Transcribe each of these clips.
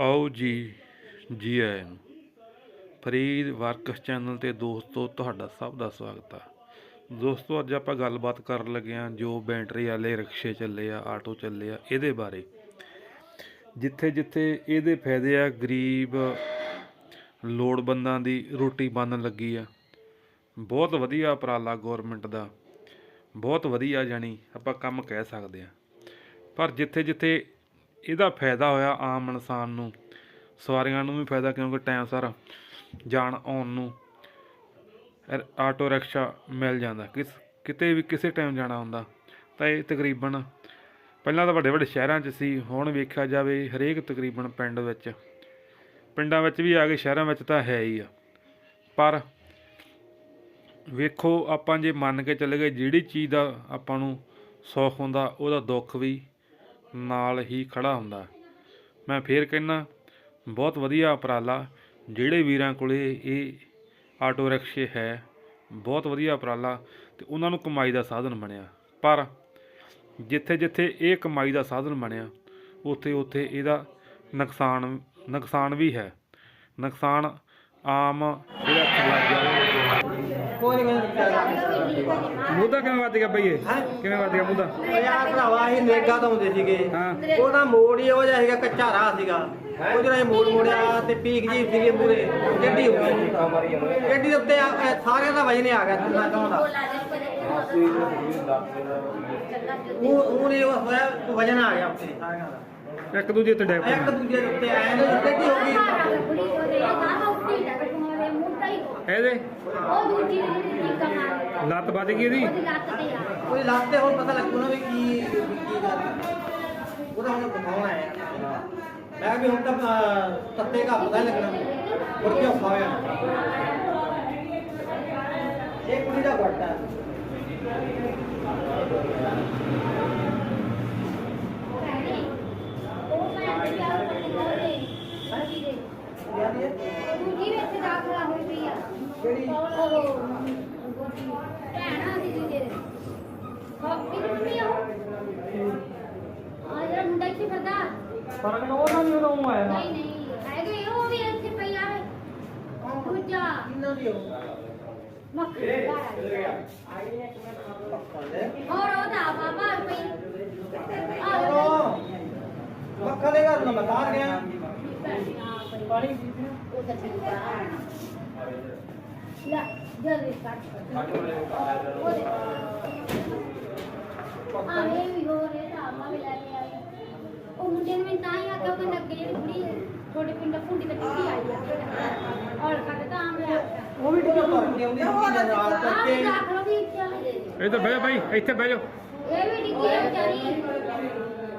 ਆਓ ਜੀ ਜੀ ਆਇਆਂ ਨੂੰ। ਫਰੀਦ ਵਰਕਸ ਚੈਨਲ ਤੇ ਦੋਸਤੋ, ਤੁਹਾਡਾ ਸਭ ਦਾ ਸਵਾਗਤ ਆ। ਦੋਸਤੋ, ਅੱਜ ਆਪਾਂ ਗੱਲਬਾਤ ਕਰਨ ਲੱਗੇ ਹਾਂ ਜੋ ਬੈਟਰੀ ਵਾਲੇ ਰਿਕਸ਼ੇ ਚੱਲੇ ਆ, ਆਟੋ ਚੱਲੇ ਆ, ਇਹਦੇ ਬਾਰੇ। ਜਿੱਥੇ ਜਿੱਥੇ ਇਹਦੇ ਫਾਇਦੇ ਆ, ਗਰੀਬ ਲੋੜਵੰਦਾਂ ਦੀ ਰੋਟੀ ਬਣਨ ਲੱਗੀ ਆ। ਬਹੁਤ ਵਧੀਆ ਉਪਰਾਲਾ ਗਵਰਨਮੈਂਟ ਦਾ। ਬਹੁਤ ਵਧੀਆ ਜਾਣੀ ਆਪਾਂ ਕੰਮ ਕਹਿ ਸਕਦੇ ਆ ਪਰ ਜਿੱਥੇ ਜਿੱਥੇ ਇਹਦਾ ਫਾਇਦਾ ਹੋਇਆ ਆਮ ਇਨਸਾਨ ਨੂੰ। ਸਵਾਰੀਆਂ ਨੂੰ ਵੀ ਫਾਇਦਾ ਕਿਉਂਕਿ ਟਾਈਮ ਸਿਰ ਜਾਣ ਆਉਣ ਨੂੰ ਆਟੋ ਰਿਕਸ਼ਾ ਮਿਲ ਜਾਂਦਾ। ਕਿਸ, ਕਿਤੇ ਵੀ ਕਿਸੇ ਟਾਈਮ ਜਾਣਾ ਹੁੰਦਾ, ਤਾਂ ਇਹ ਤਕਰੀਬਨ ਪਹਿਲਾਂ ਤਾਂ ਵੱਡੇ ਵੱਡੇ ਸ਼ਹਿਰਾਂ 'ਚ ਸੀ, ਹੁਣ ਵੇਖਿਆ ਜਾਵੇ ਹਰੇਕ ਤਕਰੀਬਨ ਪਿੰਡ ਵਿੱਚ। ਪਿੰਡਾਂ ਵਿੱਚ ਵੀ ਆ ਗਏ ਸ਼ਹਿਰਾਂ ਵਿੱਚ ਤਾਂ ਹੈ ਹੀ ਆ। ਪਰ ਵੇਖੋ ਆਪਾਂ ਜੇ ਮੰਨ ਕੇ ਚੱਲੇ ਗਏ, ਜਿਹੜੀ ਚੀਜ਼ ਦਾ ਆਪਾਂ ਨੂੰ ਸੁੱਖ ਹੁੰਦਾ, ਉਹਦਾ ਦੁੱਖ ਵੀ ਨਾਲ ਹੀ ਖੜਾ ਹੁੰਦਾ। ਮੈਂ ਫੇਰ ਕਹਿੰਨਾ ਬਹੁਤ ਵਧੀਆ ਉਪਰਾਲਾ। ਜਿਹੜੇ ਵੀਰਾਂ ਕੋਲੇ ਇਹ ਆਟੋ ਰਿਕਸ਼ੇ ਹੈ, ਬਹੁਤ ਵਧੀਆ ਉਪਰਾਲਾ ਤੇ ਉਹਨਾਂ ਨੂੰ ਕਮਾਈ ਦਾ ਸਾਧਨ ਬਣਿਆ। ਪਰ ਜਿੱਥੇ ਜਿੱਥੇ ਇਹ ਕਮਾਈ ਦਾ ਸਾਧਨ ਬਣਿਆ, ਉੱਥੇ ਉੱਥੇ ਇਹਦਾ ਨੁਕਸਾਨ ਨੁਕਸਾਨ ਵੀ ਹੈ। ਨੁਕਸਾਨ ਆਮ ਜਿਹੜਾ ਖਿਲਾਫ ਕੋਈ ਨਹੀਂ ਕੋਈ ਮੁੱਦਾ ਕਿਵੇਂ ਵੱਧ ਗਿਆ ਬਈ ਇਹ ਹੈਂ? ਕਿਵੇਂ ਵੱਧ ਗਿਆ ਮੁੱਦਾ ਯਾਰ ਭਰਾਵਾ ਅਸੀਂ ਨੇਗਾ ਤੋਂ ਹੁੰਦੇ ਸੀਗੇ। ਹਾਂ। ਉਹਦਾ ਮੋੜ ਹੀ ਉਹ ਜਿਹਾ ਸੀਗਾ ਕੱਚਾ ਰਾਹ ਸੀਗਾ। ਉਹ ਜਿਹੜਾ ਇਹ ਮੋੜ ਮੋੜਿਆ ਤੇ ਪੀਕ ਜੀ ਸੀਗੇ ਮੂਰੇ ਗੱਡੀ ਹੋ ਗਈ। ਗੱਡੀ ਦੇ ਉੱਤੇ ਆ- ਇਹ ਸਾਰਿਆਂ ਦਾ ਵਜਨ ਹੀ ਆ ਗਿਆ ਤਿੰਨਾਂ ਚੋਂ ਦਾ ਉਹ ਉਹਨੇ ਉਹ ਹੋਇਆ ਵਜਨ ਆ ਗਿਆ ਉੱਤੇ। ਸਾਰਿਆਂ ਦਾ ਇੱਕ ਦੂਜੇ ਤੇ ਡੈਪ ਇੱਕ ਦੂਜੇ ਦੇ ਉੱਤੇ ਆਏ ਨੇ ਗੱਡੀ ਹੋ ਗਈ ਇਹਦੇ? ਉਹ ਦੂਜੀ ਜਿਹੜੀ ਕਮਾਲ ਲੱਤ ਵੱਜ ਗਈ ਇਹਦੀ? ਉਹਦੀ ਲੱਤ ਤੇ ਆ। ਕੋਈ ਲੱਗਦੇ ਹੁਣ ਪਤਾ ਲੱਗੂ ਨਾ ਵੀ ਕੀ ਵੀ ਕੀ ਗੱਲ ਉਹਦਾ ਹੁਣ ਦਿਖਾਉਣਾ ਹੈ ਮੈਂ ਵੀ ਹੁਣ ਤਾਂ ਅਹ, ਤੱਤੇ ਘਾ ਪਤਾ ਲੱਗਣਾ। ਹੋਰ ਕੀ ਔਖਾ ਹੋਇਆ। ਇਹ ਕੁੜੀ ਦਾ ਘਟਾ ਭੈਣੇ ਉਹ ਭੈਣ ਦੀ ਆਹ ਪੱਟੀ ਕੋਲੇ ਬਾਕੀ ਦੇ ਦੂਜੀ ਵਿੱਚ ਦਾਖਲਾ ਹੋਈ ਪਈ ਆ? ਉਹ ਗੋਦੀ ਭੈਣਾ ਦੀ ਦੂਜੇ ਦੇ ਕਾਪੀ ਨਹੀਂ ਆ ਉਹ ਆ ਜਿਹੜਾ ਮੁੰਡਾ ਇੱਥੇ ਫਿਰਦਾ ਫ਼ਰਕ ਨਾ ਉਹਨਾਂ ਵੀ ਉਹਨੂੰ ਆਇਆ। ਨਹੀਂ ਨਹੀਂ ਹੈਗੇ ਉਹ ਵੀ ਇੱਥੇ ਪਈ ਆਵੇ ਦੂਜਾ ਕਿੰਨਾ ਦੀ ਹੋ ਮੱਖਣ ਦਾ ਹੋਰ ਉਹਦਾ ਬਾਬਾ ਪਈ ਆ ਮੱਖਾ ਦੇ ਘਰ ਨੂੰ ਮੈਂ ਬਾਹਰ ਗਿਆ। ਪਾਣੀ ਉਹ ਤਾਂ ਆ ਲੈ ਜਲਦੀ ਕੱਟ ਉਹਦੇ ਆ ਇਹ ਵੀ ਹੋ ਰਿਹਾ ਆ ਮੈਂ ਵੀ ਲੈ ਕੇ ਆਈ ਉਹ ਮੁੰਡੇ ਨੂੰ ਮੈਂ ਤਾਂ ਹੀ ਆਖਿਆ ਉਹ ਕਹਿੰਦਾ ਅੱਗੇ ਜਿਹੜੀ ਕੁੜੀ ਹੈ ਤੁਹਾਡੇ ਪਿੰਡ ਫੁੰਡੀ ਤੇ ਟੁੱਟੀ ਆਈ ਆ ਔਰ ਕੱਢ ਤਾਂ ਆ ਮੈਂ ਆਖਿਆ ਉਹ ਵੀ ਟਿਕਟ ਭਰ ਕੇ ਆਉਂਦੀ ਸੀ ਨਾਲ ਆ ਕਰਕੇ ਵੀ ਰੱਖ ਲਓ ਵੀ ਚੱਲ ਇਹ ਤਾਂ ਬਹਿ ਜਾ ਬਾਈ ਇੱਥੇ ਬਹਿ ਜਾ। ਇਹ ਵੀ ਡਿੱਗੀ ਆ ਵਿਚਾਰੀ।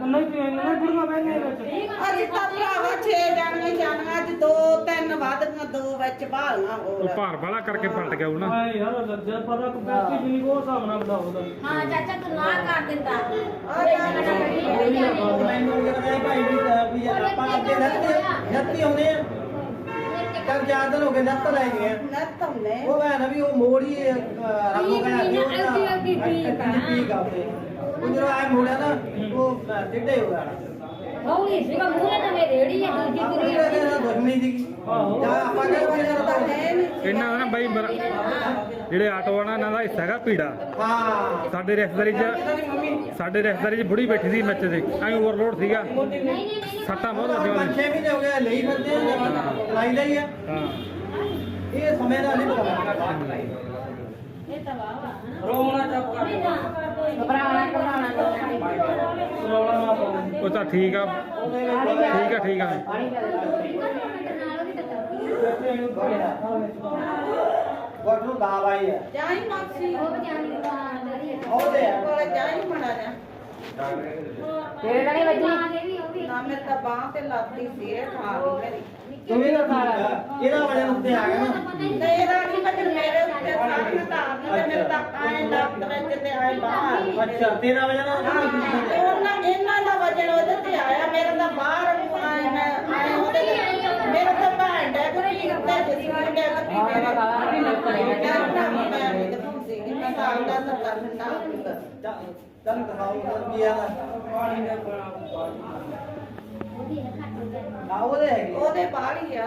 ਨਹੀਂ ਪੀ ਇਹਨਾਂ ਗੁਰਮਾ ਬੈਠੇ ਵਿੱਚ। ਅੱਜ ਤਾਂ ਭਰਾਵਾ 6 ਜਾਣੀਆਂ ਜਾਣੀਆਂ ਅੱਜ ਦੋ ਤਿੰਨ ਵੱਧੀਆਂ ਦੋ ਵਿੱਚ ਭਾਲੀਆਂ ਉਹ ਹੋਰ ਭਾਰ ਵਾਲਾ ਕਰਕੇ ਪਲਟ ਗਿਆ ਉਹ ਨਾ। ਹਾਂ ਯਾਰ ਲੱਜਾ ਪਤਾ ਕਿ ਬੈਠੀ ਜਿੰਨੀ ਉਹ ਹਿਸਾਬ ਨਾਲ ਬਣਾਉਂਦਾ ਹਾਂ ਚਾਚਾ ਤੂੰ ਨਾ ਕਰ ਦਿੰਦਾ। ਮੈਨੂੰ ਕਹਿੰਦਾ ਭਾਈ ਵੀ ਤਾਂ ਵੀ ਆਪਾਂ ਅੱਗੇ ਲੱਤੀ ਲੱਤੀ ਆਉਂਦੇ ਆ। ਚੱਲ ਚਾਰ ਦਿਨ ਹੋ ਗਏ ਲੱਤ ਲੈ ਗਏ ਆ। ਨੱਤ ਹੁੰਦੇ ਉਹ ਭੈਣ ਵੀ ਉਹ ਮੋੜ ਹੀ ਰੱਬੋ ਕਹਿੰਦਾ ਠੀਕ ਨੀ ਨਾ, ਅੱਧੀ ਅੱਧੀ ਠੀਕ ਆ। ਆ ਉਹਦੇ ਉਹ ਜਦੋਂ ਆਏ ਮੋੜਿਆ ਨਾ ਉਹ ਟਿੱਡੇ ਹੋ ਗਿਆ। ਹੌਲੀ ਸੀਗਾ ਮੂਹਰੇ ਤਾਂ ਮੇਰੀ ਰੇੜੀ ਹੈ ਦੂਜੀ ਉਹ ਕੁੜੀ ਕਹਿੰਦਾ ਇਹਦਾ ਦੁਸ਼ਮਣੀ ਸੀਗੀ। ਜਾਂ ਆਪਾਂ ਕਹਿੰਦੇ ਤਾਂ ਹੈ ਨੀ। ਇਹਨਾਂ ਦਾ ਨਾ ਬਾਈ ਮਰ- ਜਿਹੜੇ ਆਟੋ ਵਾਲਾ ਇਹਨਾਂ ਦਾ ਹਿੱਸਾ ਹੈਗਾ ਪੀੜਾ। ਹਾਂ। ਸਾਡੇ ਰਿਸ਼ਤੇਦਾਰੀ 'ਚ ਸਾਡੇ ਰਿਸ਼ਤੇਦਾਰੀ 'ਚ ਬੁੜੀ ਬੈਠੀ ਸੀ ਵਿੱਚ ਦੇ ਐਂ ਓਵਰਲੋਡ ਸੀਗਾ। ਨਹੀਂ ਨਹੀਂ ਨਹੀਂ ਸੱਟਾਂ ਬਹੁਤ ਲੱਗੀਆਂ ਪੰਜ ਉਹਦੇ ਛੇ ਮਹੀਨੇ ਹੋ ਗਏ ਲਈ ਫਿਰਦੇ ਆ ਲਾਈ ਲਈ ਆ। ਹਾਂ। ਇਹ ਸਮੇਂ ਦਾ ਨਹੀਂ ਪਤਾ। ਇਹ ਤਾਂ ਵਾਵਾ ਰੋਣਾ ਚੱਪ ਘਬਰਾਣਾ ਰੋਣਾ ਨਾ ਪਾਓ ਉਹ ਤਾਂ ਠੀਕ ਆ। ਠੀਕ ਆ ਠੀਕ ਆ। ਨੂੰ ਗਾਵ ਆਈ ਹੈ ਜਾਈ ਮਾਸੀ। ਉਹਦੇ ਆ। ਕੋਲੇ ਜਾਈ ਮੜਾ ਜਾ ਤੇਰੇ ਨਾਲ ਵੱਜੀ ਨਾ ਮੇਰੇ ਤਾਂ ਬਾਹ ਤੇ ਲੱਤੀ ਸੀ ਠਾ ਗਈ ਮੇਰੀ। ਤੂੰ ਵੀ ਨਾ ਖਾ ਇਹਦਾ ਵਜਨ ਉੱਤੇ ਆ ਗਿਆ ਨਾ? ਤੇਰਾ ਕੀ ਬਚਨ ਮੇਰੇ ਉੱਤੇ ਸਾਰੀਆਂ ਤਾਂ ਆ ਤੇ ਮੇਰੇ ਤਾਂ ਆਏ ਲੱਤ ਵਿੱਚ ਤੇ ਆਏ ਬਾਹਰ। ਅੱਛਾ ਤੇਰਾ ਵਜਨ ਹਾਂ, ਤੇ ਉਹਨਾਂ ਇਹਨਾਂ ਦਾ ਵਜਨ ਉਹਦੇ ਤੇ ਆਇਆ ਮੇਰੇ ਤਾਂ ਬਾਹਰ ਨੂੰ ਆਏ ਮੈਂ ਆਏ ਉਹਦੇ ਤੇ ਮੇਰੇ ਤਾਂ ਭੈਣ ਡੈ ਗਈ ਉੱਤੇ ਜਿਸ ਨੂੰ ਡੈ ਗਈ ਮੇਰੇ ਮੈਂ ਨਹੀਂ ਦਿਖਾਉਂਦੀ ਸੀ ਤਾਂ ਆਉਂਦਾ ਤਾਂ ਕਰਨਾ ਚੱਲ ਦਿਖਾਓ ਕੀ ਆ ਨਾ ਉਹਦੀ ਹੈਗੇ ਉਹਦੇ ਬਾਹਰ ਹੀ ਆ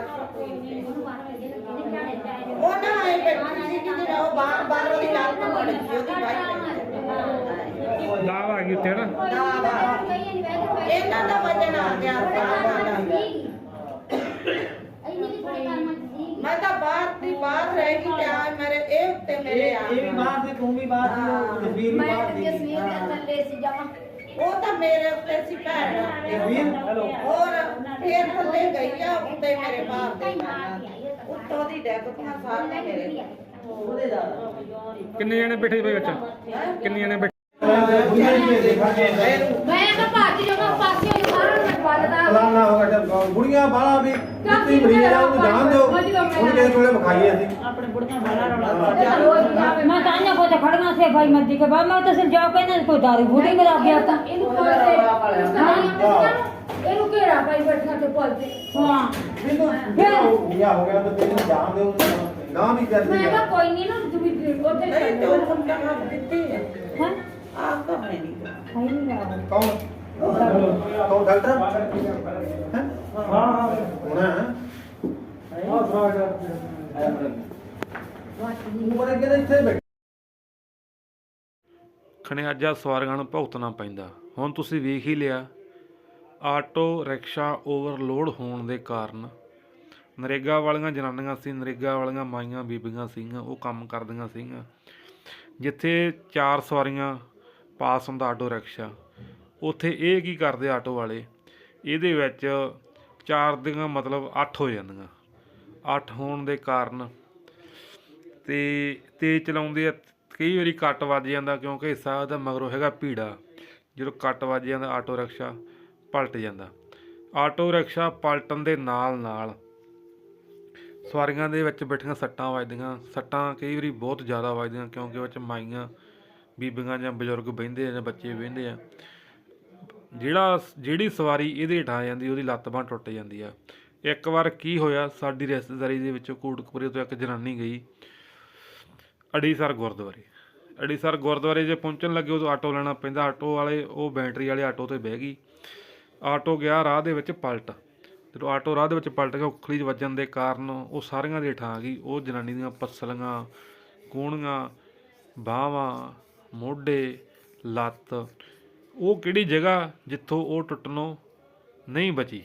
ਉਹ ਨਾ ਆਏ ਬੈਠੀ ਸੀ ਜਿਹਦੇ ਉਹ ਬਾਹਰ ਬਾਹਰ ਉਹਦੀ ਲੱਤ ਮੁੜ ਗਈ ਉਹਦੀ ਬਾਈ ਦਾਵ ਗਈ ਉੱਤੇ ਨਾ। ਇਹਨਾਂ ਦਾ ਵਜਨ ਆ ਗਿਆ ਸਾਰਾ ਦਾ ਮੈਂ ਤਾਂ ਬਾਹਰ ਦੀ ਬਾਹਰ ਰਹਿ ਗਈ ਤੇ ਆ ਮੇਰੇ ਇਹ ਉੱਤੇ ਮੇਰੇ ਆ ਇਹ ਵੀ ਬਾਹਰ ਵੀ ਬਾਹਰ ਦੀ ਉਹ ਜਸਵੀਰ ਵੀ ਬਾਹਰ ਦੀ। ਉਹ ਤਾਂ ਮੇਰੇ ਉੱਤੇ ਸੀ ਭੈਣ। ਜਸਵੀਰ ਹੈਲੋ ਹੋਰ ਫੇਰ ਥੱਲੇ ਗਈ ਆ ਉੱਤੇ ਮੇਰੇ ਬਾਹਰ ਦੇ। ਉੱਤੋਂ ਦੀ ਡੈਗ ਤੋਂ ਸਾਰੀਆਂ ਮੇਰੇ ਉਹਦੇ ਦਾ। ਕਿੰਨੇ ਜਣੇ ਬੈਠੇ ਬਈ ਬੱਚਾ ਕਿੰਨੇ ਜਣੇ ਬੈਠੇ? ਮੈਂ ਤਾਂ ਭਾਜੀ ਜਦੋਂ ਪਾਸੇ ਨੂੰ ਸਾਰਾ ਮੈਂ ਵੱਲਦਾ ਫਲਾਣਾ ਹੋ ਗਿਆ ਤਾਂ ਬੁੜੀਆਂ ਬਾਲਾ ਵੀ ਕੁੱਤੀ ਬਰੀਦ ਆ ਉਹਨੂੰ ਜਾਣ ਦਿਓ। ਹੁਣ ਕਿਸੇ ਕੋਲੇ ਵਿਖਾਈਏ ਅਸੀਂ। ਆਪਣੇ ਬੁੜੀਆਂ ਬਾਲਾ ਰੌਲਾ ਮੈਂ ਤਾਂ ਇਹਨਾਂ ਕੋਲ ਤਾਂ ਖੜਨਾ ਸੀ ਭਾਈ ਮੱਦੀ ਕੇ ਬਾਅਦ ਮੈਂ ਤਾਂ ਸਿਰ ਜਾ ਕੇ ਨਾ ਕੋਈ ਦਾਰੂ ਬੁੜੀ ਮਰਾ ਗਿਆ ਤਾਂ ਇਹਨੂੰ ਇਹਨੂੰ ਕਿਹੜਾ ਭਾਈ ਬੈਠਾ ਤੇ ਪੋਲਦੇ ਹਾਂ। ਮੈਨੂੰ ਬੁੜੀਆਂ ਹੋ ਗਿਆ ਤਾਂ ਤੈਨੂੰ ਜਾਣ ਦਿਓ ਨਾ ਵੀ ਕਰਦੀ ਮੈਂ ਕਿਹਾ ਕੋਈ ਨਹੀਂ ਨਾ ਤੁਸੀਂ ਉੱਥੇ ਚੱਲੋ ਨਹੀਂ ਤੇ ਉਹ ਕੰਮ ਕਰਨਾ ਦਿੱਤੀ ਹੈ ਹਾਂ? ਆਪ ਤਾਂ ਹੈ ਨਹੀਂ ਕੌਣ? ਕੌਣ ਡਾਕਟਰ? ਹਾਂ? ਹਾਂ ਹੋਣਾ ਹੈ। ਇੱਥੇ ਬੈਠੇ। ਖਣਿਆਜਾ ਭੁਗਤਣਾ ਪੈਂਦਾ। ਹੁਣ ਤੁਸੀਂ ਵੇਖ ਹੀ ਲਿਆ ਆਟੋ ਰਿਕਸ਼ਾ ਓਵਰਲੋਡ ਹੋਣ ਦੇ ਕਾਰਨ ਨਰੇਗਾ ਵਾਲੀਆਂ ਜਨਾਨੀਆਂ ਸੀ ਨਰੇਗਾ ਵਾਲੀਆਂ ਮਾਈਆਂ ਬੀਬੀਆਂ ਸੀਗੀਆਂ ਉਹ ਕੰਮ ਕਰਦੀਆਂ ਸੀਗੀਆਂ। ਜਿੱਥੇ ਚਾਰ ਸਵਾਰੀਆਂ ਪਾਸ ਹੁੰਦਾ ਆਟੋ ਰਿਕਸ਼ਾ। ਉੱਥੇ ਇਹ ਕੀ ਕਰਦੇ ਆਟੋ ਵਾਲੇ? ਇਹਦੇ ਵਿੱਚ ਚਾਰ ਦੀਆਂ ਮਤਲਬ 8 ਹੋ ਜਾਂਦੀਆਂ। 8 ਹੋਣ ਦੇ ਕਾਰਨ ਤੇ ਤੇਜ਼ ਚਲਾਉਂਦੇ ਆ, ਕਈ ਵਾਰੀ ਕੱਟ ਵੱਜ ਜਾਂਦਾ ਕਿਉਂਕਿ ਹਿੱਸਾ ਉਹਦਾ ਮਗਰੋਂ ਹੈਗਾ ਭੀੜਾ। ਜਦੋਂ ਕੱਟ ਵੱਜ ਜਾਂਦਾ ਆਟੋ ਰਿਕਸ਼ਾ, ਪਲਟ ਜਾਂਦਾ। ਆਟੋ ਰਿਕਸ਼ਾ ਪਲਟਣ ਦੇ ਨਾਲ ਨਾਲ ਸਵਾਰੀਆਂ ਦੇ ਵਿੱਚ ਬੈਠੀਆਂ ਸੱਟਾਂ ਵੱਜਦੀਆਂ। ਸੱਟਾਂ ਕਈ ਵਾਰੀ ਬਹੁਤ ਜ਼ਿਆਦਾ ਵੱਜਦੀਆਂ ਕਿਉਂਕਿ ਵਿੱਚ ਮਾਈਆਂ, ਬੀਬੀਆਂ ਜਾਂ ਬਜ਼ੁਰਗ ਬਹਿੰਦੇ ਆ ਜਾਂ ਬੱਚੇ ਬਹਿੰਦੇ ਆ। ਜਿਹੜਾ ਜਿਹੜੀ ਸਵਾਰੀ ਇਹਦੇ ਹੇਠਾਂ ਆ ਜਾਂਦੀ, ਉਹਦੀ ਲੱਤ ਬਾਂਹ ਟੁੱਟ ਜਾਂਦੀ ਆ। ਇੱਕ ਵਾਰ ਕੀ ਹੋਇਆ, ਸਾਡੀ ਰਿਸ਼ਤੇਦਾਰੀ ਦੇ ਵਿੱਚੋਂ ਕੋਟਕਪੁਰੇ ਤੋਂ ਇੱਕ ਜਨਾਨੀ ਗਈ, ਅੜੀਸਰ ਗੁਰਦੁਆਰੇ। ਅੜੀਸਰ ਗੁਰਦੁਆਰੇ ਜੇ ਪਹੁੰਚਣ ਲੱਗੇ, ਉਦੋਂ ਆਟੋ ਲੈਣਾ ਪੈਂਦਾ। ਆਟੋ ਵਾਲੇ, ਉਹ ਬੈਟਰੀ ਵਾਲੇ ਆਟੋ ਤੇ ਬਹਿ ਗਈ। ਆਟੋ ਗਿਆ, ਰਾਹ ਦੇ ਵਿੱਚ ਪਲਟ। ਜਦੋਂ ਆਟੋ ਰਾਹ ਦੇ ਵਿੱਚ ਪਲਟ ਗਿਆ, ਉਖਲੀ ਵੱਜਣ ਦੇ ਕਾਰਨ ਉਹ ਸਾਰੀਆਂ ਦੇ ਹੇਠਾਂ ਗਈ। ਉਹ ਜਨਾਨੀ ਦੀਆਂ ਪਸਲੀਆਂ ਕੂਣੀਆਂ ਬਾਹਾਂ, ਮੋਢੇ, ਲੱਤ ਉਹ ਕਿਹੜੀ ਜਗ੍ਹਾ ਜਿੱਥੋਂ ਉਹ ਟੁੱਟਣੋਂ ਨਹੀਂ ਬਚੀ?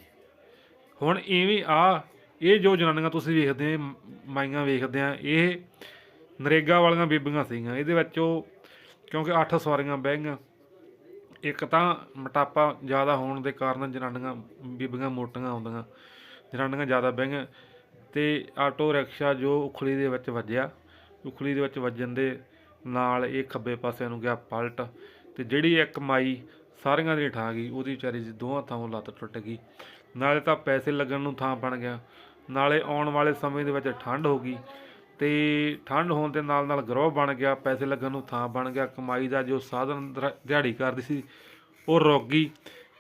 ਹੁਣ ਇਵੇਂ ਆ, ਇਹ ਜੋ ਜਨਾਨੀਆਂ ਤੁਸੀਂ ਵੇਖਦੇ ਮਾਈਆਂ ਵੇਖਦੇ ਆ, ਇਹ ਨਰੇਗਾ ਵਾਲੀਆਂ ਬੀਬੀਆਂ ਸੀਗੀਆਂ। ਇਹਦੇ ਵਿੱਚ ਉਹ ਕਿਉਂਕਿ ਅੱਠ ਸਵਾਰੀਆਂ ਬਹਿ ਗਈਆਂ। ਇੱਕ ਤਾਂ ਮੋਟਾਪਾ ਜ਼ਿਆਦਾ ਹੋਣ ਦੇ ਕਾਰਨ ਜਨਾਨੀਆਂ, ਬੀਬੀਆਂ ਮੋਟੀਆਂ ਆਉਂਦੀਆਂ ਜਨਾਨੀਆਂ ਜ਼ਿਆਦਾ ਬਹਿ ਗਈਆਂ ਤੇ ਆਟੋ ਰਿਕਸ਼ਾ ਜੋ ਉਖਲੀ ਦੇ ਵਿੱਚ ਵੱਜਿਆ, ਉਖਲੀ ਦੇ ਵਿੱਚ ਵੱਜਣ ਦੇ ਨਾਲ ਇਹ ਖੱਬੇ ਪਾਸੇ ਨੂੰ ਗਿਆ ਪਲਟ। ਤੇ ਜਿਹੜੀ ਇੱਕ ਮਾਈ ਸਾਰੀਆਂ ਦੀ ਠਾ ਗਈ, ਉਹਦੀ ਵਿਚਾਰੀ ਦੀ ਦੋਹਾਂ ਥਾਂੋਂ ਲੱਤ ਟੁੱਟ ਗਈ। ਨਾਲੇ ਤਾਂ ਪੈਸੇ ਲੱਗਣ ਨੂੰ ਥਾਂ ਬਣ ਗਿਆ। ਨਾਲੇ ਆਉਣ ਵਾਲੇ ਸਮੇਂ ਦੇ ਵਿੱਚ ਠੰਡ ਹੋ ਗਈ ਤੇ ਠੰਡ ਹੋਣ ਦੇ ਨਾਲ ਨਾਲ ਗਰੋਹ ਬਣ ਗਿਆ, ਪੈਸੇ ਲੱਗਣ ਨੂੰ ਥਾਂ ਬਣ ਗਿਆ। ਕਮਾਈ ਦਾ ਜੋ ਸਾਧਨ ਦਰ- ਦਿਹਾੜੀ ਕਰਦੀ ਸੀ, ਉਹ ਰੁਕ ਗਈ।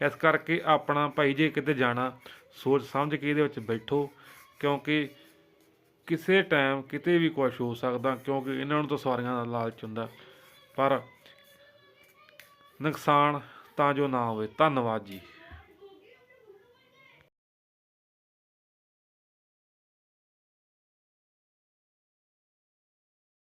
ਇਸ ਕਰਕੇ ਆਪਣਾ ਭਾਈ ਜੇ ਕਿਤੇ ਜਾਣਾ, ਸੋਚ ਸਮਝ ਕੇ ਇਹਦੇ ਵਿੱਚ ਬੈਠੋ, ਕਿਉਂਕਿ ਕਿਸੇ ਟਾਈਮ ਕਿਤੇ ਵੀ ਕੁਝ ਹੋ ਸਕਦਾ, ਕਿਉਂਕਿ ਇਹਨਾਂ ਨੂੰ ਤਾਂ ਸਵਾਰੀਆਂ ਦਾ ਲਾਲਚ ਹੁੰਦਾ। ਪਰ ਨੁਕਸਾਨ ਤਾਂ ਜੋ ਨਾ ਹੋਵੇ। ਧੰਨਵਾਦ ਜੀ।